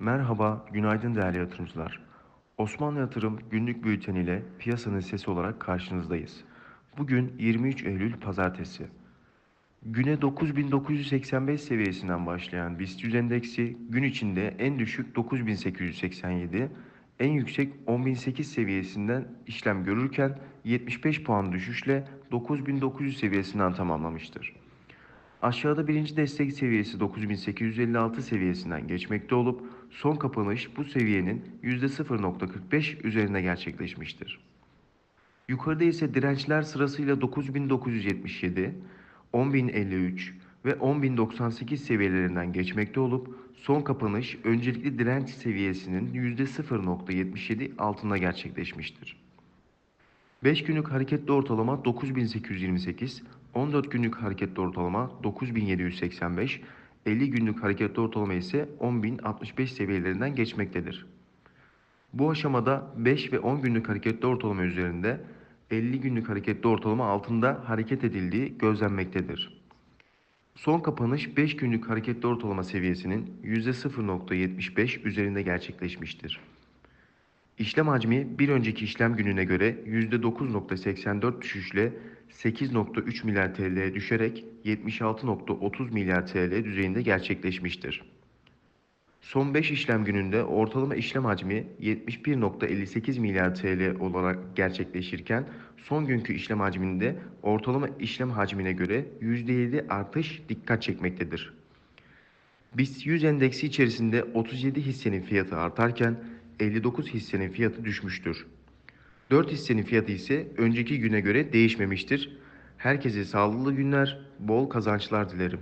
Merhaba, günaydın değerli yatırımcılar. Osmanlı Yatırım günlük bülten piyasanın sesi olarak karşınızdayız. Bugün 23 Eylül Pazartesi. Güne 9985 seviyesinden başlayan BIST 100 endeksi gün içinde en düşük 9887, en yüksek 10008 seviyesinden işlem görürken 75 puan düşüşle 9900 seviyesinden tamamlamıştır. Aşağıda birinci destek seviyesi 9856 seviyesinden geçmekte olup son kapanış bu seviyenin %0.45 üzerinde gerçekleşmiştir. Yukarıda ise dirençler sırasıyla 9977, 10053 ve 10098 seviyelerinden geçmekte olup son kapanış öncelikli direnç seviyesinin %0.77 altında gerçekleşmiştir. 5 günlük hareketli ortalama 9828, 14 günlük hareketli ortalama 9785, 50 günlük hareketli ortalama ise 10065 seviyelerinden geçmektedir. Bu aşamada 5 ve 10 günlük hareketli ortalama üzerinde 50 günlük hareketli ortalama altında hareket edildiği gözlenmektedir. Son kapanış 5 günlük hareketli ortalama seviyesinin %0.75 üzerinde gerçekleşmiştir. İşlem hacmi bir önceki işlem gününe göre %9.84 düşüşle 8.3 milyar TL'ye düşerek 76.30 milyar TL düzeyinde gerçekleşmiştir. Son 5 işlem gününde ortalama işlem hacmi 71.58 milyar TL olarak gerçekleşirken son günkü işlem hacminde ortalama işlem hacmine göre %7 artış dikkat çekmektedir. BIST 100 endeksi içerisinde 37 hissenin fiyatı artarken 59 hissenin fiyatı düşmüştür. 4 hissenin fiyatı ise önceki güne göre değişmemiştir. Herkese sağlıklı günler, bol kazançlar dilerim.